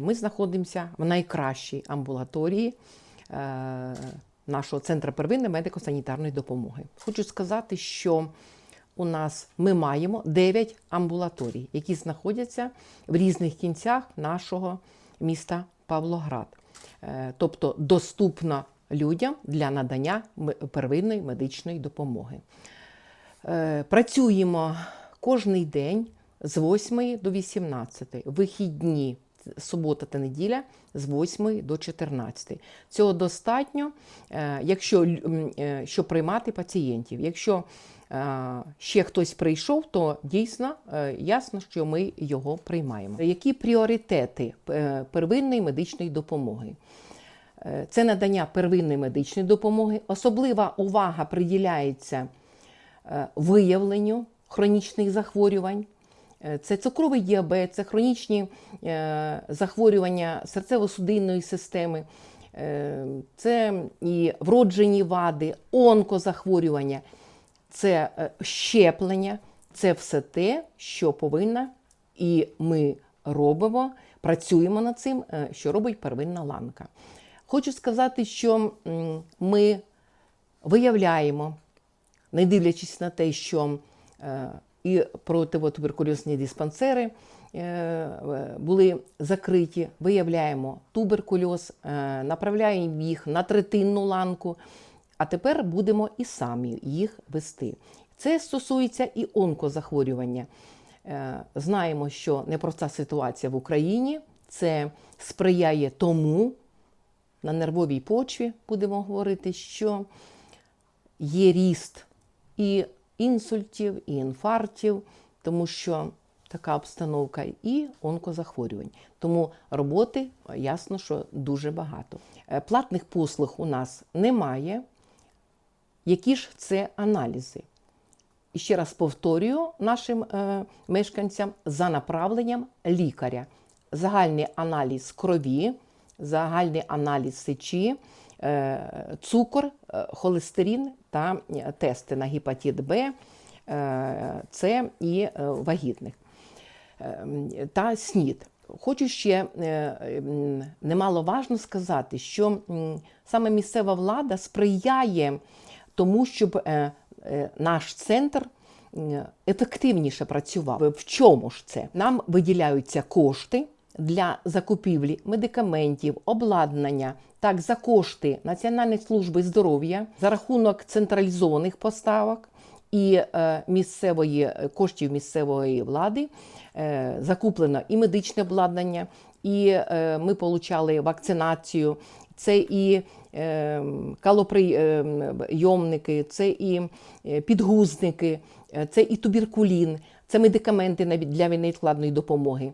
Ми знаходимося в найкращій амбулаторії е, нашого центру первинної медико-санітарної допомоги. Хочу сказати, що у нас ми маємо 9 амбулаторій, які знаходяться в різних кінцях нашого міста Павлоград. Е, Тобто доступно людям для надання первинної медичної допомоги. Е, Працюємо кожний день з 8 до 18, вихідні, субота та неділя з 8 до 14. Цього достатньо, е, якщо е, щоб приймати пацієнтів. Якщо е, ще хтось прийшов, то дійсно ясно, що ми його приймаємо. Які пріоритети первинної медичної допомоги? Це надання первинної медичної допомоги. Особлива увага приділяється виявленню хронічних захворювань. Е, Це цукровий діабет, це хронічні е, захворювання серцево-судинної системи, е, це і вроджені вади, онкозахворювання, це щеплення, це все те, що повинна, і ми робимо, працюємо над цим, що робить первинна ланка. Хочу сказати, що ми виявляємо, не дивлячись на те, що і противотуберкульозні диспансери е, були закриті, виявляємо туберкульоз, е, направляємо їх на третинну ланку, а тепер будемо і самі їх вести. Це стосується і онкозахворювання. Е, Знаємо, що непроста ситуація в Україні. Це сприяє тому, на нервовій почві будемо говорити, що є ріст і інсультів, і інфарктів, тому що така обстановка і онкозахворювань. Тому роботи ясно, що дуже багато. Е, Платних послуг у нас немає. Які ж це аналізи? І ще раз повторюю нашим е, мешканцям за направленням лікаря. Загальний аналіз крові, загальний аналіз сечі, цукор, е, холестерин та е, тести на гепатит Б, е, С і е, вагітних е, та СНІД. Хочу ще е, немаловажно сказати, що саме місцева влада сприяє тому, щоб е, е, наш центр ефективніше працював. В чому ж це? Нам виділяються кошти для закупівлі медикаментів, обладнання. Так, за кошти Національної служби здоров'я за рахунок централізованих поставок і е, місцевої е, коштів місцевої влади е, закуплено і медичне обладнання, і ми отримали вакцинацію. Це і калоприйомники, це і підгузники, це і туберкулін, це медикаменти для невідкладної допомоги,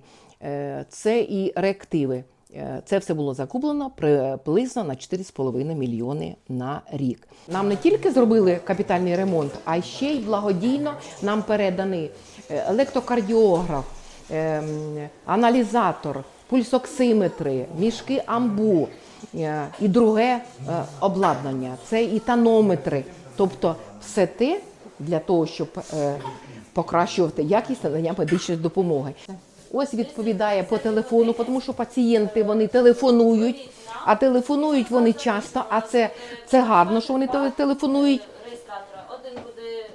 це і реактиви. Е, Це все було закуплено приблизно на 4,5 мільйони на рік. Нам не тільки зробили капітальний ремонт, а ще й благодійно нам переданий е, електрокардіограф, ем, аналізатор, пульсоксиметри, мішки амбу е, і друге е, обладнання. Це і тонометри. Тобто все те для того, щоб е, покращувати якість надання медичної допомоги. Ось відповідає по телефону, тому що пацієнти вони телефонують, а телефонують вони часто, а це, це гарно, що вони теле- телефонують. реєстратора. Один буде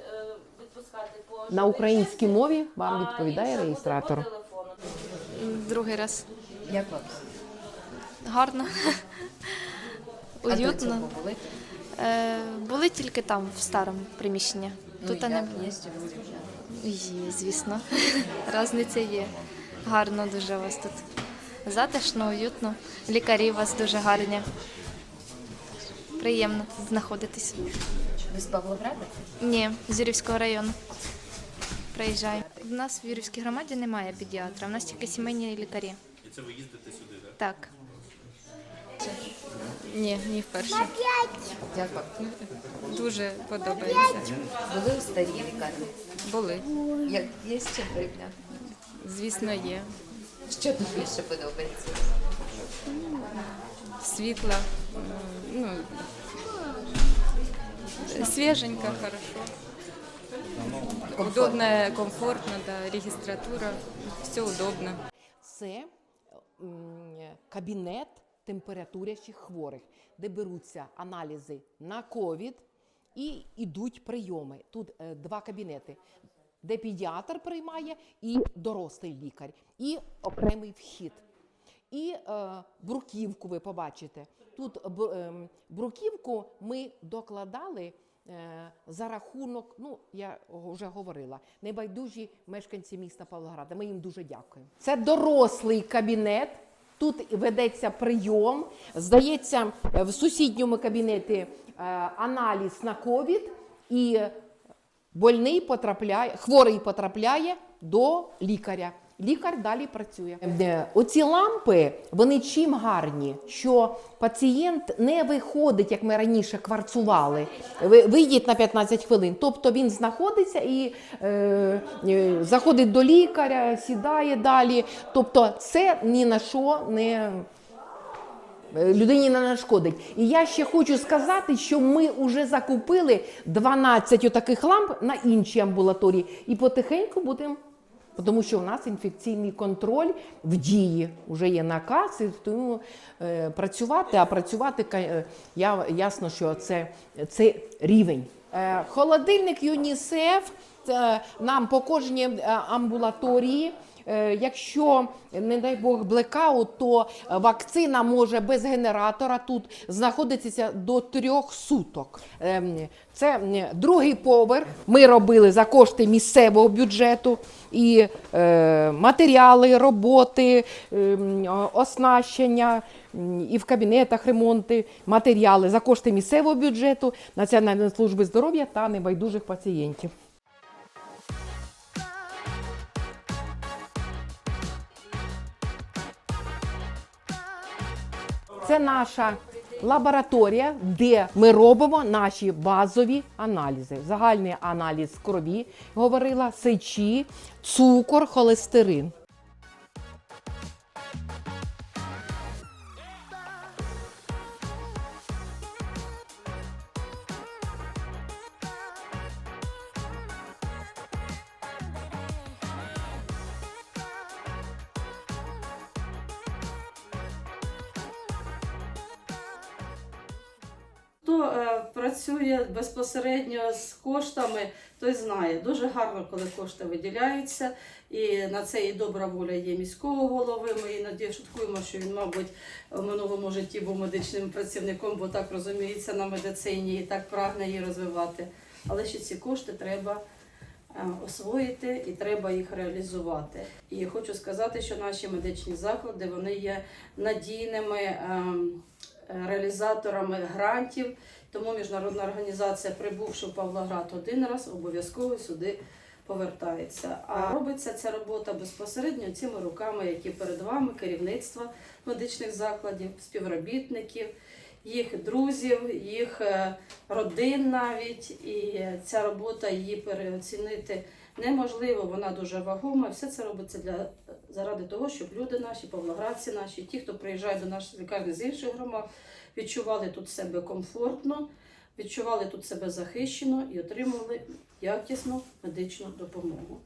відпускати по На українській мові вам відповідає реєстратор. Другий раз. Як вам? Гарно. Уютно. були? Е, були тільки там, в старому приміщенні. Тут ну, не було. Є, звісно. Разниця є. Гарно дуже у вас тут. Затишно, уютно. Лікарі у вас дуже гарні. Приємно знаходитись. Ви з Павлограда? Ні, з Юрівського району. Приїжджаю. У нас в Юрівській громаді немає педіатра, у нас тільки сімейні лікарі. І це ви їздите сюди, так? Так. Ні, ні вперше. Як вам? Дуже подобається. Були у старій лікарні? Були. Як є з чим порівняти? Звісно, є. Що тут більше подобається? Світла. Ну, свеженько, хорошо. Удобно, комфортно, да, регистратура. Все удобно. Це кабінет температурячих хворих, де беруться аналізи на ковід і йдуть прийоми. Тут е, два кабінети, де педіатр приймає і дорослий лікар, і окремий вхід. І е, бруківку ви побачите. Тут ем, бруківку ми докладали е, за рахунок, ну я вже говорила, небайдужі мешканці міста Павлограда. Ми їм дуже дякуємо. Це дорослий кабінет. Тут ведеться прийом. Здається, е, в сусідньому кабінеті е, аналіз на ковід і больний потрапляє, хворий потрапляє до лікаря. Лікар далі працює. Е, Оці лампи вони чим гарні, що пацієнт не виходить, як ми раніше кварцували. Ви- Вийдіть на 15 хвилин. Тобто він знаходиться і е, е, заходить до лікаря, сідає далі. Тобто, це ні на що не людині не нашкодить. І я ще хочу сказати, що ми вже закупили 12 таких ламп на іншій амбулаторії і потихеньку будемо. Тому що у нас інфекційний контроль в дії вже є наказ, і тому е, працювати, а працювати е, я, ясно, що це, це рівень. Е, холодильник ЮНІСЕФ це нам по кожній е, амбулаторії. Е, Якщо, не дай Бог, блекаут, то е, вакцина може без генератора тут знаходитися до трьох суток. Ем, Це другий поверх. Ми робили за кошти місцевого бюджету і е, матеріали, роботи, ем, оснащення і в кабінетах ремонти, матеріали за кошти місцевого бюджету, Національної служби здоров'я та небайдужих пацієнтів. Це наша лабораторія, де ми робимо наші базові аналізи. Загальний аналіз крові, говорила, сечі, цукор, холестерин. Хто е, працює безпосередньо з коштами, той знає. Дуже гарно, коли кошти виділяються. І на це і добра воля є міського голови. Ми іноді шуткуємо, що він, мабуть, в минулому житті був медичним працівником, бо так розуміється на медицині і так прагне її розвивати. Але ще ці кошти треба е, освоїти і треба їх реалізувати. І хочу сказати, що наші медичні заклади вони є надійними ем, реалізаторами грантів. Тому міжнародна організація, прибувши в Павлоград один раз, обов'язково сюди повертається. А робиться ця робота безпосередньо цими руками, які перед вами, керівництва медичних закладів, співробітників, їх друзів, їх е, родин навіть. І ця робота її переоцінити неможливо, вона дуже вагома. Все це робиться для заради того, щоб люди наші, павлоградці наші, ті, хто приїжджає до наших лікарні з інших громад, відчували тут себе комфортно, відчували тут себе захищено і отримували якісну медичну допомогу.